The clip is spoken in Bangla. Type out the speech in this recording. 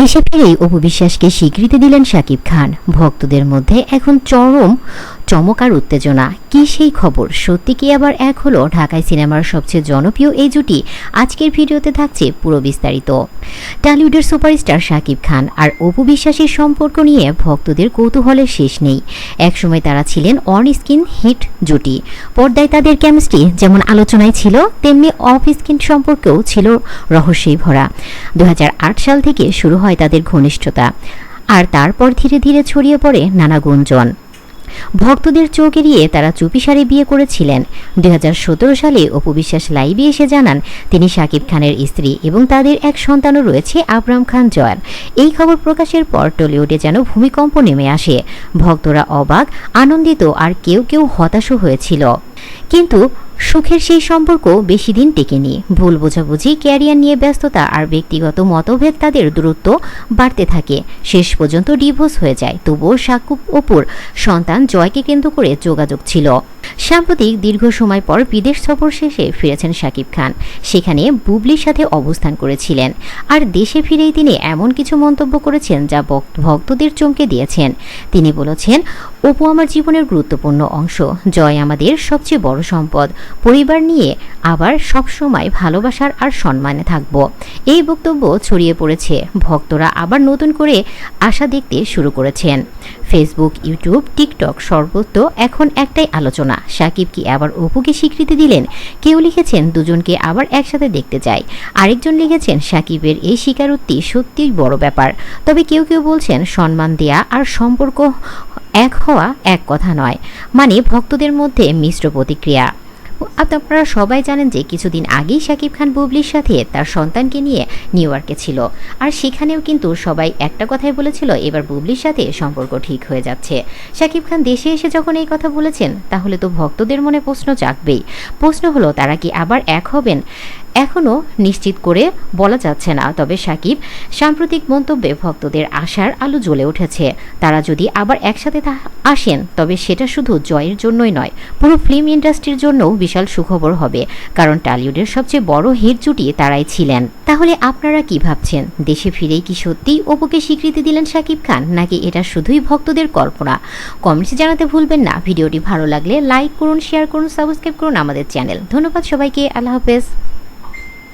দেশে ফিরেই অপু বিশ্বাসকে স্বীকৃতি দিলেন সাকিব খান। ভক্তদের মধ্যে এখন চরম চমক আর উত্তেজনা। কি সেই খবর? সত্যি কি আবার এক হলো ঢাকায় সিনেমার সবচেয়ে জনপ্রিয় এই জুটি? আজকের ভিডিওতে থাকছে পুরো বিস্তারিত। টলিউডের সুপারস্টার শাকিব খান আর অপু বিশ্বাসের সম্পর্ক নিয়ে ভক্তদের কৌতূহলের শেষ নেই। একসময় তারা ছিলেন অন স্ক্রিন হিট জুটি। পর্দায় তাদের কেমিস্ট্রি যেমন আলোচনায় ছিল, তেমনি অফ স্ক্রিন সম্পর্কেও ছিল রহস্যেই ভরা। দু হাজার আট সাল থেকে শুরু হয় তাদের ঘনিষ্ঠতা। আর তারপর ধীরে ধীরে ছড়িয়ে পড়ে নানা গুঞ্জন। ভক্তদের চোখ এড়িয়ে তারা চুপিসারে বিয়ে করেছিলেন। দুই হাজার সতেরো সালে অপু বিশ্বাস লাইভে এসে জানান, তিনি শাকিব খানের স্ত্রী এবং তাদের এক সন্তানও রয়েছে, আবরাম খান জয়ার এই খবর প্রকাশের পর টলিউডে যেন ভূমিকম্প নেমে আসে। ভক্তরা অবাক, আনন্দিত, আর কেউ কেউ হতাশও হয়েছিল। কিন্তু সুখের সেই সম্পর্ক বেশি দিন টেকেনি। ভুল বোঝাবুঝি, ক্যারিয়ার নিয়ে ব্যস্ততা আর ব্যক্তিগত মতভেদ তাদের দূরত্ব বাড়তে থাকে। শেষ পর্যন্ত ডিভোর্স হয়ে যায়। তবুও সাকুব অপুর সন্তান জয়কে কেন্দ্র করে যোগাযোগ ছিল। সাম্প্রতিক দীর্ঘ সময় পর বিদেশ সফর শেষে ফিরেছেন শাকিব খান। সেখানে বুবলির সাথে অবস্থান করেছিলেন। আর দেশে ফিরেই তিনি এমন কিছু মন্তব্য করেছেন যা ভক্তদের চমকে দিয়েছেন। তিনি বলেছেন, অপু আমার জীবনের গুরুত্বপূর্ণ অংশ। জয় আমাদের সবচেয়ে বড় সম্পদ। পরিবার নিয়ে আবার সবসময় ভালোবাসার আর সম্মানে থাকব। এই বক্তব্য ছড়িয়ে পড়েছে। ভক্তরা আবার নতুন করে আশা দেখতে শুরু করেছেন। ফেসবুক, ইউটিউব, টিকটক সর্বত্র এখন একটাই আলোচনা সাকিব কি আবার অপুকে স্বীকৃতি দিলেন? কেউ লিখেছেন, দুজনকে আবার একসাথে দেখতে চাই। আরেকজন লিখেছেন, সাকিবের এই স্বীকারোক্তি সত্যিই বড় ব্যাপার। তবে কেউ কেউ বলছেন, সম্মান দেয়া আর সম্পর্ক এক হওয়া এক কথা নয়। মানে ভক্তদের মধ্যে মিশ্র প্রতিক্রিয়া। আপনারা সবাই জানেন যে কিছুদিন আগেই শাকিব খান বুবলির সাথে তার সন্তানকে নিয়ে নিউ ইয়র্কে ছিল। আর সেখানেও কিন্তু সবাই একটা কথাই বলেছিল, এবার বুবলির সাথে সম্পর্ক ঠিক হয়ে যাচ্ছে। শাকিব খান দেশে এসে যখন এই কথা বলেছেন, তাহলে তো ভক্তদের মনে প্রশ্ন জাগবেই। প্রশ্ন হলো, তারা কি আবার এক হবেন? এখনও নিশ্চিত করে বলা যাচ্ছে না। তবে সাকিব সাম্প্রতিক মন্তব্যে ভক্তদের আশার আলো জ্বলে উঠেছে। তারা যদি আবার একসাথে আসেন, তবে সেটা শুধু জয়ের জন্যই নয়, পুরো ফিল্ম ইন্ডাস্ট্রির জন্যও বিশাল সুখবর হবে। কারণ টলিউডের সবচেয়ে বড় হিট জুটি তারাই ছিলেন। তাহলে আপনারা কি ভাবছেন? দেশে ফিরেই কি সত্যিই অপুকে স্বীকৃতি দিলেন সাকিব খান, নাকি এটা শুধুই ভক্তদের কল্পনা? কমেন্টসে জানাতে ভুলবেন না। ভিডিওটি ভালো লাগলে লাইক করুন, শেয়ার করুন, সাবস্ক্রাইব করুন আমাদের চ্যানেল। ধন্যবাদ সবাইকে। আল্লাহ হাফেজ।